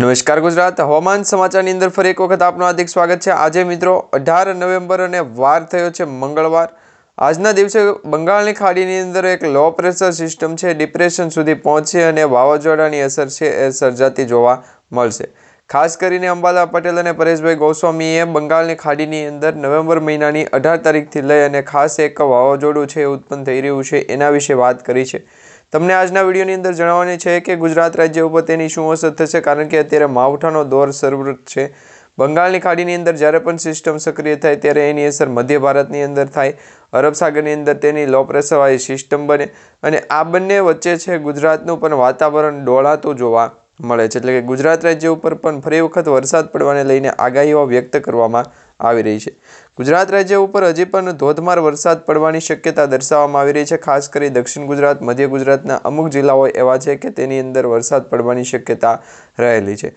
નમસ્કાર ગુજરાત. હવામાન સમાચારની અંદર ફરી એક વખત આપનું હાર્દિક સ્વાગત છે. આજે મિત્રો અઢાર નવેમ્બર અને વાર થયો છે મંગળવાર. આજના દિવસે બંગાળની ખાડીની અંદર એક લો પ્રેશર સિસ્ટમ છે. ડિપ્રેશન સુધી પહોંચશે અને વાવાઝોડાની અસર છે એ સર્જાતી જોવા મળશે. ખાસ કરીને અંબાલા પટેલ અને પરેશભાઈ ગોસ્વામીએ બંગાળની ખાડીની અંદર નવેમ્બર મહિનાની અઢાર તારીખથી લઈ અને ખાસ એક વાવાઝોડું છે ઉત્પન્ન થઈ રહ્યું છે એના વિશે વાત કરી છે. તમને આજના વિડીયોની અંદર જણાવવાની છે કે ગુજરાત રાજ્ય ઉપર તેની શું અસર થશે, કારણ કે અત્યારે માવઠાનો દોર સર્વૃત છે. બંગાળની ખાડીની અંદર જ્યારે પણ સિસ્ટમ સક્રિય થાય ત્યારે એની અસર મધ્ય ભારતની અંદર થાય, અરબ સાગરની અંદર તેની લો પ્રેશરવાળી સિસ્ટમ બને અને આ બંને વચ્ચે છે ગુજરાતનું પણ વાતાવરણ ડોળાતું જોવા. મળે છે. એટલે કે ગુજરાત રાજ્ય ઉપર પણ ફરી વખત વરસાદ પડવાને લઈને આગાહીઓ વ્યક્ત કરવામાં આવી રહી છે. ગુજરાત રાજ્ય ઉપર હજી પણ ધોધમાર વરસાદ પડવાની શક્યતા દર્શાવવામાં આવી રહી છે. ખાસ કરી દક્ષિણ ગુજરાત, મધ્ય ગુજરાતના અમુક જિલ્લાઓ એવા છે કે તેની અંદર વરસાદ પડવાની શક્યતા રહેલી છે.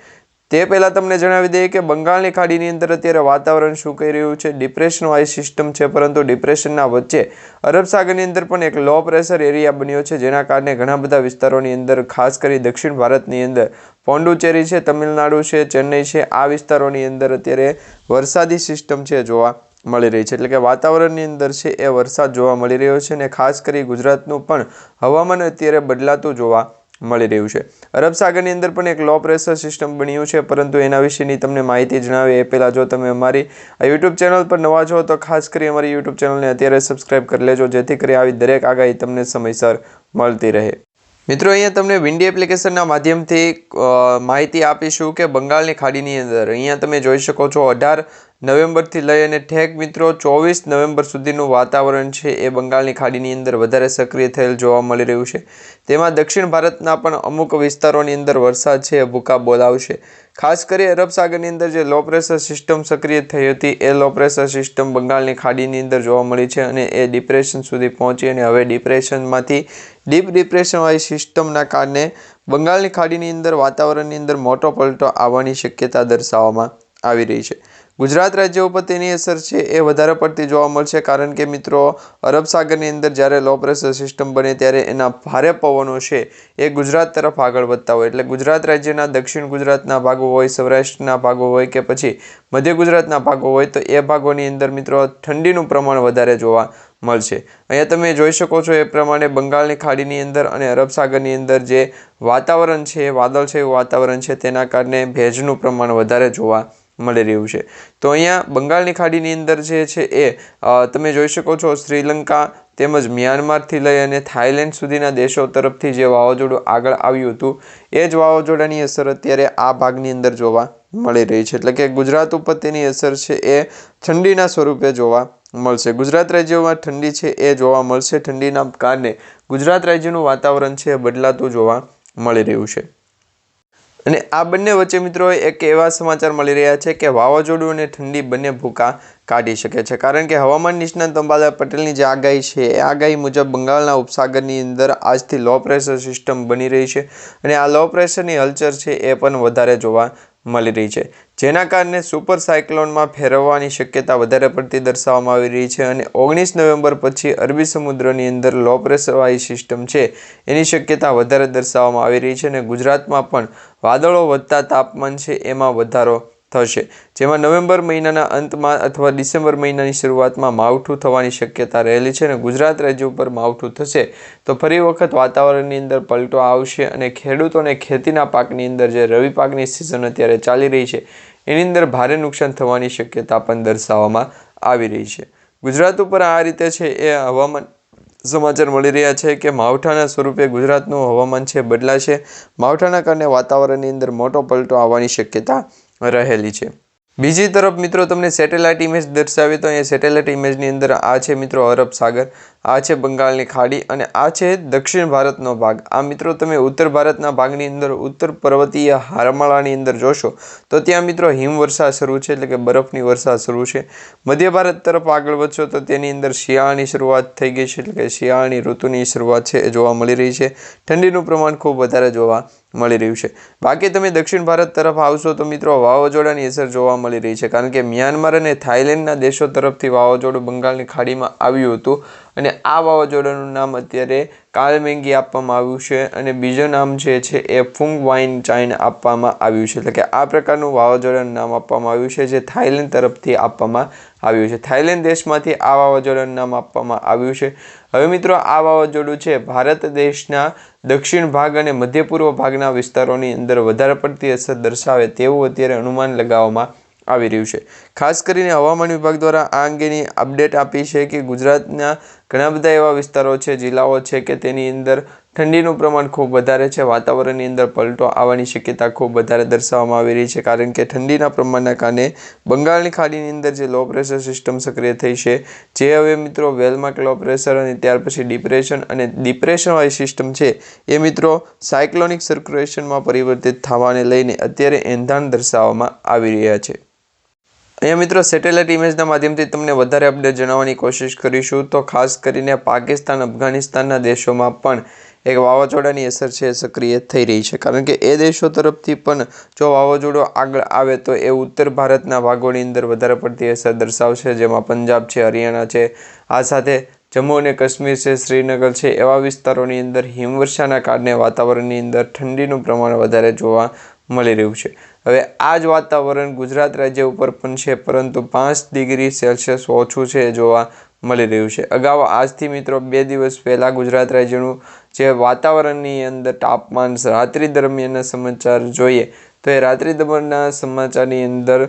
તે પહેલાં તમને જણાવી દઈએ કે બંગાળની ખાડીની અંદર અત્યારે વાતાવરણ શું કહી રહ્યું છે? ડિપ્રેશન આ સિસ્ટમ છે, પરંતુ ડિપ્રેશનના વચ્ચે અરબ સાગરની અંદર પણ એક લો પ્રેશર એરિયા બન્યો છે, જેના કારણે ઘણા બધા વિસ્તારોની અંદર, ખાસ કરી દક્ષિણ ભારતની અંદર પોંડુચેરી છે, તમિલનાડુ છે, ચેન્નઈ છે, આ વિસ્તારોની અંદર અત્યારે વરસાદી સિસ્ટમ છે જોવા મળી રહી છે. એટલે કે વાતાવરણની અંદર છે એ વરસાદ જોવા મળી રહ્યો છે અને ખાસ કરી ગુજરાતનું પણ હવામાન અત્યારે બદલાતું જોવા મળી રહ્યું છે. અરબ સાગરની અંદર પણ એક લો પ્રેશર સિસ્ટમ બન્યું છે, પરંતુ એના વિશેની તમને માહિતી જણાવી એ પહેલાં જો તમે અમારી આ યુટ્યુબ ચેનલ પર નવા છો, તો ખાસ કરી અમારી યુટ્યુબ ચેનલને અત્યારે સબસ્ક્રાઇબ કરી લેજો, જેથી કરી આવી દરેક આગાહી તમને સમયસર મળતી રહે. મિત્રો, અહીંયા તમને વિન્ડી એપ્લિકેશનના માધ્યમથી માહિતી આપીશું કે બંગાળની ખાડીની અંદર. અહીંયા તમે જોઈ શકો છો અઢાર નવેમ્બરથી લઈ અને ઠેક મિત્રો, ચોવીસ નવેમ્બર સુધીનું વાતાવરણ છે એ બંગાળની ખાડીની અંદર વધારે સક્રિય થયેલ જોવા મળી રહ્યું છે. તેમાં દક્ષિણ ભારતના પણ અમુક વિસ્તારોની અંદર વરસાદ છે એ ભૂકા બોલાવશે. ખાસ કરી અરબ સાગરની અંદર જે લો પ્રેશર સિસ્ટમ સક્રિય થઈ હતી, એ લો પ્રેશર સિસ્ટમ બંગાળની ખાડીની અંદર જોવા મળી છે અને એ ડિપ્રેશન સુધી પહોંચી અને હવે ડિપ્રેશનમાંથી, ડીપ ડિપ્રેશનવાળી સિસ્ટમના કારણે બંગાળની ખાડીની અંદર વાતાવરણની અંદર મોટો પલટો આવવાની શક્યતા દર્શાવવામાં આવી રહી છે. ગુજરાત રાજ્ય ઉપર તેની અસર છે એ વધારે પડતી જોવા મળશે, કારણ કે મિત્રો, અરબ સાગરની અંદર જ્યારે લો પ્રેશર સિસ્ટમ બને ત્યારે એના ભારે પવનો છે એ ગુજરાત તરફ આગળ વધતા હોય. એટલે ગુજરાત રાજ્યના દક્ષિણ ગુજરાતના ભાગો હોય, સૌરાષ્ટ્રના ભાગો હોય કે પછી મધ્ય ગુજરાતના ભાગો હોય, તો એ ભાગોની અંદર મિત્રો ઠંડીનું પ્રમાણ વધારે જોવા મળશે. અહીંયા તમે જોઈ શકો છો એ પ્રમાણે બંગાળની ખાડીની અંદર અને અરબ સાગરની અંદર જે વાતાવરણ છે, વાદળ છે એવું વાતાવરણ છે, તેના કારણે ભેજનું પ્રમાણ વધારે જોવા મળી રહ્યું છે. તો અહીંયા બંગાળની ખાડીની અંદર જે છે એ તમે જોઈ શકો છો શ્રીલંકા તેમજ મ્યાનમારથી લઈ અને થાઈલેન્ડ સુધીના દેશો તરફથી જે વાવાઝોડું આગળ આવ્યું હતું, એ જ વાવાઝોડાની અસર અત્યારે આ ભાગની અંદર જોવા મળી રહી છે. એટલે કે ગુજરાત ઉપર તેની અસર છે એ ઠંડીના સ્વરૂપે જોવા મળશે. ગુજરાત રાજ્યમાં ઠંડી છે એ જોવા મળશે. ઠંડીના કારણે ગુજરાત રાજ્યનું વાતાવરણ છે એ બદલાતું જોવા મળી રહ્યું છે. અને આ બંને વચ્ચે મિત્રો એક એવા સમાચાર મળી રહ્યા છે કે વાવાઝોડું અને ઠંડી બંને ભૂકા કાઢી શકે છે. કારણ કે હવામાન નિષ્ણાંત અંબાલા પટેલની જે આગાહી છે, એ આગાહી મુજબ બંગાળના ઉપસાગરની અંદર આજથી લો પ્રેશર સિસ્ટમ બની રહી છે. અને આ લો પ્રેશરની હલચલ છે એ પણ વધારે જોવા મળી રહી છે. જેના કારણે સુપર સાયક્લોનમાં ફેરવવાની શક્યતા વધારે પડતી દર્શાવવામાં આવી રહી છે અને ઓગણીસ નવેમ્બર પછી અરબી સમુદ્રની અંદર લો પ્રેશરવાળી સિસ્ટમ છે. એની શક્યતા વધારે દર્શાવવામાં આવી રહી છે અને ગુજરાતમાં પણ વાદળો વધતા તાપમાન છે, એમાં વધારો થશે, જેમાં નવેમ્બર મહિનાના અંતમાં અથવા ડિસેમ્બર મહિનાની શરૂઆતમાં માવઠું થવાની શક્યતા રહેલી છે અને ગુજરાત રાજ્ય ઉપર માવઠું થશે. તો ફરી વખત વાતાવરણની અંદર પલટો આવશે અને ખેડૂતોને ખેતીના પાકની અંદર જે રવિ પાકની સિઝન અત્યારે ચાલી રહી છે, એની અંદર ભારે નુકસાન થવાની શક્યતા પણ દર્શાવવામાં આવી રહી છે. ગુજરાત ઉપર આ રીતે છે એ હવામાન સમાચાર મળી રહ્યા છે કે માવઠાના સ્વરૂપે ગુજરાતનું હવામાન છે બદલાશે. માવઠાના કારણે વાતાવરણની અંદર મોટો પલટો આવવાની શક્યતા રહેલી છે. બીજી તરફ મિત્રો તમને સેટેલાઇટ ઇમેજ દર્શાવે તો અહીંયા સેટેલાઇટ ઇમેજની અંદર આ છે મિત્રો અરબ સાગર. આ છે બંગાળની ખાડી અને આ છે દક્ષિણ ભારતનો ભાગ. આ મિત્રો તમે ઉત્તર ભારતના ભાગની અંદર, ઉત્તર પર્વતીય હારમાળાની અંદર જોશો, તો ત્યાં મિત્રો હિમવર્ષા શરૂ છે, એટલે કે બરફની વર્ષા શરૂ છે. મધ્ય ભારત તરફ આગળ વધશો, તો તેની અંદર શિયાળાની શરૂઆત થઈ ગઈ છે, એટલે કે શિયાળાની ઋતુની શરૂઆત છે, એ જોવા મળી રહી છે. ઠંડીનું પ્રમાણ ખૂબ વધારે જોવા મળી રહ્યું છે. બાકી તમે દક્ષિણ ભારત તરફ આવશો, તો મિત્રો વાવાઝોડાની અસર જોવા મળી રહી છે, કારણ કે મ્યાનમાર અને થાઇલેન્ડના દેશો તરફથી વાવાઝોડું બંગાળની ખાડીમાં આવ્યું હતું. અને આ વાવાઝોડાનું નામ અત્યારે કાલમેંગી આપવામાં આવ્યું છે અને બીજું નામ જે છે એ ફુંગ વાઇન ચાઇન આપવામાં આવ્યું છે. એટલે કે આ પ્રકારનું વાવાઝોડાનું નામ આપવામાં આવ્યું છે જે થાઇલેન્ડ તરફથી આપવામાં આવ્યું છે. થાઇલેન્ડ દેશમાંથી આ વાવાઝોડાનું નામ આપવામાં આવ્યું છે. હવે મિત્રો આ વાવાઝોડું છે ભારત દેશના દક્ષિણ ભાગ અને મધ્ય પૂર્વ ભાગના વિસ્તારોની અંદર વધારે પડતી અસર દર્શાવે તેવું અત્યારે અનુમાન લગાવવામાં આવી રહ્યું છે. ખાસ કરીને હવામાન વિભાગ દ્વારા આ અંગેની અપડેટ આપી છે કે ગુજરાતના ઘણા બધા એવા વિસ્તારો છે, જિલ્લાઓ છે કે તેની અંદર ઠંડીનું પ્રમાણ ખૂબ વધારે છે, વાતાવરણની અંદર પલટો આવવાની શક્યતા ખૂબ વધારે દર્શાવવામાં આવી રહી છે. કારણ કે ઠંડીના પ્રમાણના કારણે બંગાળની ખાડીની અંદર જે લો પ્રેશર સિસ્ટમ સક્રિય થઈ છે, જે હવે મિત્રો વેલમાર્ક લો પ્રેશર અને ત્યાર પછી ડિપ્રેશન અને ડિપ્રેશનવાળી સિસ્ટમ છે, એ મિત્રો સાયક્લોનિક સર્ક્યુલેશનમાં પરિવર્તિત થવાને લઈને અત્યારે એંધાણ દર્શાવવામાં આવી રહ્યા છે. અહીંયા મિત્રો સેટેલાઇટ ઇમેજના માધ્યમથી તમને વધારે અપડેટ જણાવવાની કોશિશ કરીશું. તો ખાસ કરીને પાકિસ્તાન, અફઘાનિસ્તાનના દેશોમાં પણ એક વાવાઝોડાની અસર છે, સક્રિય થઈ રહી છે. કારણ કે એ દેશો તરફથી પણ જો વાવાઝોડું આગળ આવે તો એ ઉત્તર ભારતના ભાગોની અંદર વધારે પડતી અસર દર્શાવશે, જેમાં પંજાબ છે, હરિયાણા છે. આ સાથે જમ્મુ અને કાશ્મીર છે, શ્રીનગર છે, એવા વિસ્તારોની અંદર હિમવર્ષાના કારણે વાતાવરણની અંદર ઠંડીનું પ્રમાણ વધારે જોવા મળી રહ્યું છે. હવે આ જ વાતાવરણ ગુજરાત રાજ્ય ઉપર પણ છે, પરંતુ પાંચ ડિગ્રી સેલ્સિયસ ઓછું છે જોવા મળી રહ્યું છે. અગાઉ આજથી મિત્રો બે દિવસ પહેલાં ગુજરાત રાજ્યનું જે વાતાવરણની અંદર તાપમાન રાત્રિ દરમિયાનના સમાચાર જોઈએ, તો એ રાત્રિ દરમિયાનના સમાચારની અંદર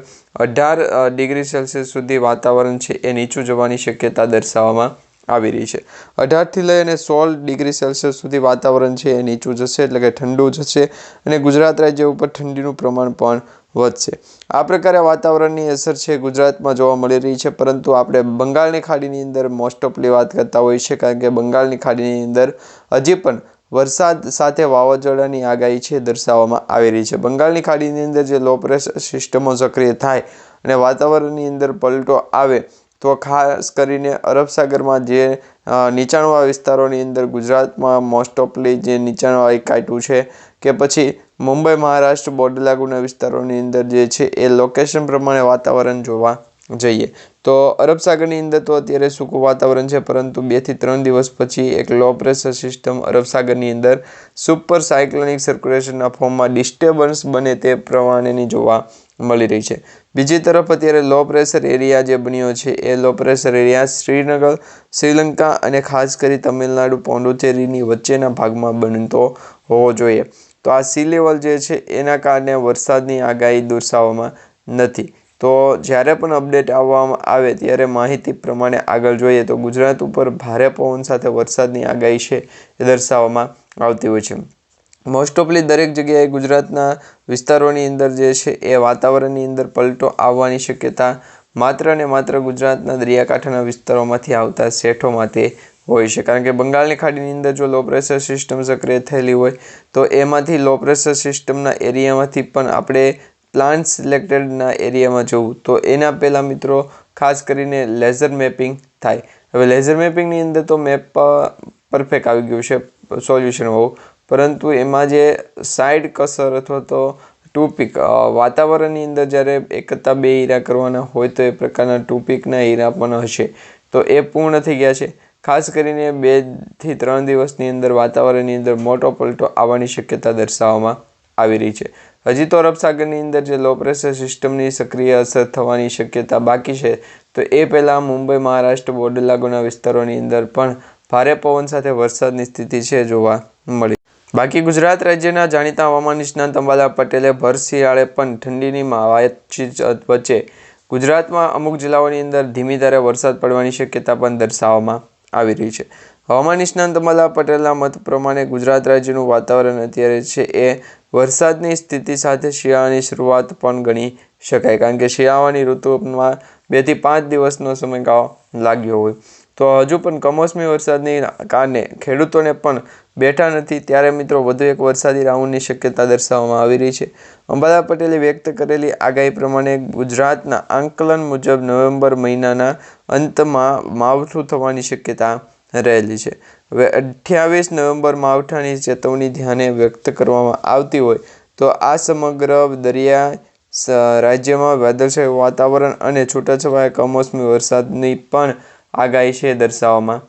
અઢાર ડિગ્રી સેલ્સિયસ સુધી વાતાવરણ છે એ નીચું જવાની શક્યતા દર્શાવવામાં આવી રહી છે. અઢારથી લઈ અને સોળ ડિગ્રી સેલ્સિયસ સુધી વાતાવરણ છે એ નીચું જશે, એટલે કે ઠંડુ જશે અને ગુજરાત રાજ્ય ઉપર ઠંડીનું પ્રમાણ પણ વધશે. આ પ્રકારે વાતાવરણની અસર છે ગુજરાતમાં જોવા મળી રહી છે, પરંતુ આપણે બંગાળની ખાડીની અંદર મોસ્ટ ઓફલી વાત કરતા હોઈએ છીએ, કારણ કે બંગાળની ખાડીની અંદર હજી પણ વરસાદ સાથે વાવાઝોડાની આગાહી છે દર્શાવવામાં આવી રહી છે. બંગાળની ખાડીની અંદર જે લો પ્રેશર સિસ્ટમો સક્રિય થાય અને વાતાવરણની અંદર પલટો આવે તો ખાસ કરીને અરબ સાગરમાં જે નીચાણવાળા વિસ્તારોની અંદર ગુજરાતમાં મોસ્ટ ઓફલી જે નીચાણવાળી કાંટું છે કે પછી મુંબઈ, મહારાષ્ટ્ર, બોર્ડર લાગુના વિસ્તારોની અંદર જે છે એ લોકેશન પ્રમાણે વાતાવરણ જોવા જઈએ. તો અરબ સાગરની અંદર તો અત્યારે સૂકું વાતાવરણ છે, પરંતુ બેથી ત્રણ દિવસ પછી એક લો પ્રેશર સિસ્ટમ અરબ સાગરની અંદર સુપર સાયક્લોનિક સર્ક્યુલેશનના ફોર્મમાં ડિસ્ટર્બન્સ બને તે પ્રમાણેની જોવા મળી રહી છે. બીજી તરફ અત્યારે લો પ્રેશર એરિયા જે બન્યો છે એ low pressure area Srinagar, Sri Lanka અને ખાસ કરી તમિલનાડુ પોંડુચેરીની વચ્ચેના ભાગમાં બનતો હોવો જોઈએ. તો આ સી લેવલ જે છે એના કારણે વરસાદની આગાહી દર્શાવવામાં નથી. તો જ્યારે પણ અપડેટ આવવામાં આવે ત્યારે માહિતી પ્રમાણે આગળ જોઈએ તો ગુજરાત ઉપર ભારે પવન સાથે વરસાદની આગાહી છે એ દર્શાવવામાં આવતી હોય છે. મોસ્ટ ઓફલી દરેક જગ્યાએ ગુજરાતના વિસ્તારોની અંદર જે છે એ વાતાવરણની અંદર પલટો આવવાની શક્યતા માત્ર ને માત્ર ગુજરાતના દરિયાકાંઠાના વિસ્તારોમાંથી આવતા શેઠોમાંથી હોય છે. કારણ કે બંગાળની ખાડીની અંદર જો લો પ્રેશર સિસ્ટમ સક્રિય થયેલી હોય, તો એમાંથી લો પ્રેશર સિસ્ટમના એરિયામાંથી પણ આપણે પ્લાન્ટ સિલેક્ટેડના એરિયામાં જવું. તો એના પહેલાં મિત્રો ખાસ કરીને લેઝર મેપિંગ થાય. હવે લેઝર મેપિંગની અંદર તો મેપ પરફેક્ટ આવી ગયું છે સોલ્યુશન હોવું. પરંતુ એમાં જે સાઈડ કસર અથવા તો ટૂપિક વાતાવરણની અંદર જ્યારે એક કરતાં બે હીરા કરવાના હોય તો એ પ્રકારના ટૂપિકના હીરા પણ હશે. તો એ પૂર્ણ થઈ ગયા છે. ખાસ કરીને બેથી ત્રણ દિવસની અંદર વાતાવરણની અંદર મોટો પલટો આવવાની શક્યતા દર્શાવવામાં આવી રહી છે. હજી તો અરબ સાગરની અંદર જે લો પ્રેશર સિસ્ટમની સક્રિય અસર થવાની શક્યતા બાકી છે, તો એ પહેલાં મુંબઈ, મહારાષ્ટ્ર બોર્ડર લાગુના વિસ્તારોની અંદર પણ ભારે પવન સાથે વરસાદની સ્થિતિ છે જોવા મળી બાકી ગુજરાત રાજ્યના જાણીતા હવામાન નિષ્ણાંત અંબાલા પટેલે ભર શિયાળે પણ ઠંડીની વાતચીત વચ્ચે ગુજરાતમાં અમુક જિલ્લાઓની અંદર ધીમી ધારે વરસાદ પડવાની શક્યતા પણ દર્શાવવામાં આવી રહી છે. હવામાન નિષ્ણાંત અંબાલા પટેલના મત પ્રમાણે ગુજરાત રાજ્યનું વાતાવરણ અત્યારે છે એ વરસાદની સ્થિતિ સાથે શિયાળાની શરૂઆત પણ ગણી શકાય, કારણ કે શિયાળાની ઋતુમાં બેથી પાંચ દિવસનો સમયગાળો લાગ્યો હોય. તો હજુ પણ કમોસમી વરસાદની કારણે ખેડૂતોને પણ બેઠા નથી. ત્યારે મિત્રો વધુ એક વરસાદી રાઉન્ડની શક્યતા દર્શાવવામાં આવી રહી છે. અંબાલા પટેલે વ્યક્ત કરેલી આગાહી પ્રમાણે ગુજરાતના આંકલન મુજબ નવેમ્બર મહિનાના અંતમાં માવઠું થવાની શક્યતા રહેલી છે. હવે અઠ્યાવીસ નવેમ્બર માવઠાની ચેતવણી ધ્યાને વ્યક્ત કરવામાં આવતી હોય તો આ સમગ્ર દરિયા રાજ્યમાં વાદળછાયું વાતાવરણ અને છૂટાછવાયા કમોસમી વરસાદની પણ આગાહી છે દર્શાવવામાં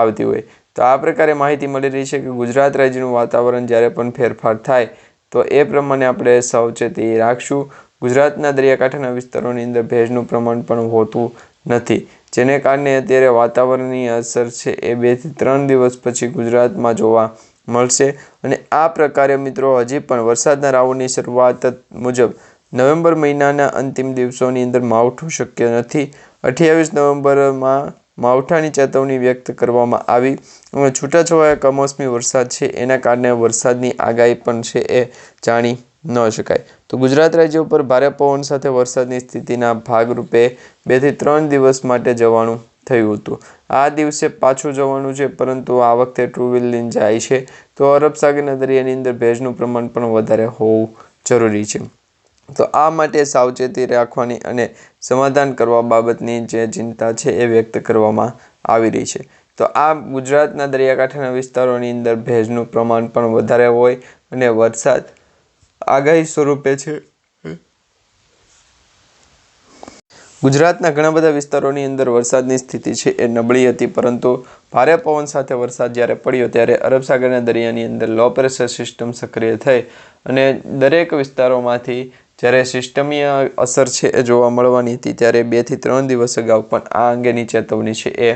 આવતી હોય. તો આ પ્રકારે માહિતી મળી રહી છે કે ગુજરાત રાજ્યનું વાતાવરણ જ્યારે પણ ફેરફાર થાય, તો એ પ્રમાણે આપણે સાવચેતી રાખશું. ગુજરાતના દરિયાકાંઠાના વિસ્તારોની અંદર ભેજનું પ્રમાણ પણ હોતું નથી, જેને કારણે અત્યારે વાતાવરણની અસર છે એ બેથી ત્રણ દિવસ પછી ગુજરાતમાં જોવા મળશે. અને આ પ્રકારે મિત્રો, હજી પણ વરસાદના રાવોની શરૂઆત મુજબ નવેમ્બર મહિનાના અંતિમ દિવસોની અંદર માવઠું શક્ય નથી. અઠ્યાવીસ નવેમ્બરમાં માવઠાની ચેતવણી વ્યક્ત કરવામાં આવી. અને છૂટાછવાયા કમોસમી વરસાદ છે, એના કારણે વરસાદની આગાહી પણ છે એ જાણી ન શકાય. તો ગુજરાત રાજ્ય ઉપર ભારે પવન સાથે વરસાદની સ્થિતિના ભાગરૂપે બેથી ત્રણ દિવસ માટે જવાનું થયું હતું. આ દિવસે પાછું જવાનું છે, પરંતુ આ વખતે ટુ વ્હીલિંગ જાય છે. તો અરબ સાગરના દરિયાની અંદર ભેજનું પ્રમાણ પણ વધારે હોવું જરૂરી છે. તો આ માટે સાવચેતી રાખવાની અને સમાધાન કરવા બાબતની જે ચિંતા છે એ વ્યક્ત કરવામાં આવી રહી છે. તો આ ગુજરાતના દરિયાકાંઠાના વિસ્તારોની અંદર ભેજનું પ્રમાણ પણ વધારે હોય અને વરસાદ આગાહી સ્વરૂપે છે. ગુજરાતના ઘણા બધા વિસ્તારોની અંદર વરસાદની સ્થિતિ છે એ નબળી હતી, પરંતુ ભારે પવન સાથે વરસાદ જ્યારે પડ્યો ત્યારે અરબ સાગરના દરિયાની અંદર લો પ્રેશર સિસ્ટમ સક્રિય થઈ અને દરેક વિસ્તારોમાંથી જ્યારે સિસ્ટમીય અસર છે એ જોવા મળવાની હતી, ત્યારે બેથી ત્રણ દિવસ અગાઉ પણ આ અંગેની ચેતવણી છે એ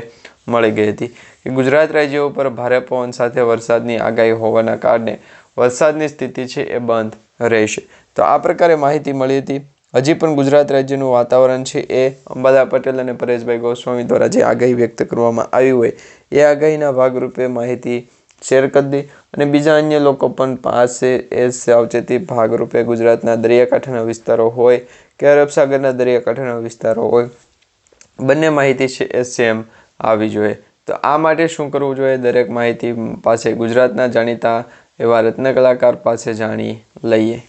મળી ગઈ હતી. કે ગુજરાત રાજ્ય ઉપર ભારે પવન સાથે વરસાદની આગાહી હોવાના કારણે વરસાદની સ્થિતિ છે એ બંધ રહેશે. તો આ પ્રકારે માહિતી મળી હતી. હજી પણ ગુજરાત રાજ્યનું વાતાવરણ છે એ અંબાદા પટેલ અને પરેશભાઈ ગોસ્વામી દ્વારા જે આગાહી વ્યક્ત કરવામાં આવી હોય, એ આગાહીના ભાગરૂપે માહિતી શેર કરી દી. અને બીજા અન્ય લોકો પણ પાસે એ સાવચેતી ભાગરૂપે ગુજરાતના દરિયાકાંઠાના વિસ્તારો હોય કે અરબ સાગરના દરિયાકાંઠાના વિસ્તારો હોય, બંને માહિતી છે એ સેમ આવી જોઈએ. તો આ માટે શું કરવું જોઈએ? દરેક માહિતી પાસે ગુજરાતના જાણીતા એવા રત્ન કલાકાર પાસે જાણી લઈએ.